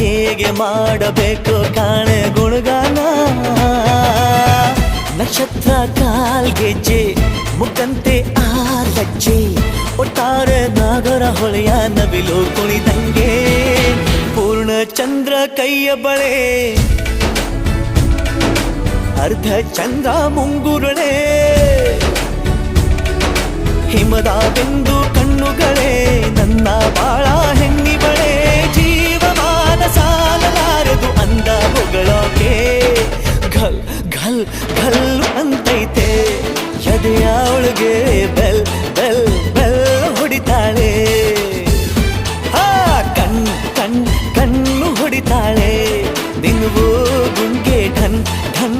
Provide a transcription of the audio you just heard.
ತಾಯಿಗೆ ಮಾಡಬೇಕು ಕಾಣೆ ಗುಣಗಾನ? ನಕ್ಷತ್ರ ಕಾಲ್ಗೆಜ್ಜೆ, ಮುಖಂತೆ ಆ ಲಜ್ಜೆ ಒಟ್ಟಾರೆ ನಾಗರ ಹೊಳೆಯ ನವಿಲು ಕುಣಿದಂಗೆ, ಪೂರ್ಣ ಚಂದ್ರ ಕೈಯ ಬಳೆ. ಅರ್ಧ ಚಂದ್ರ ಮುಂಗುರುಳೆ. ಹಿಮದ ಬೆಂದು ಕಣ್ಣುಗಳೇ ಘಲ್ ಘಲ್ ಅಂತೈತೆ ಎದೆಯ ಒಳಗೆ ಬೆಲ್ ಬೆಲ್ ಬೆಲ್ ಹೊಡಿತಾಳೆ. ಆ ಕಣ್ ಕಣ್, ಕಣ್ಣು ಹೊಡಿತಾಳೆ. ನಿನ್ಗೂ ಗುಂಗೆ ಠನ್ ಢನ್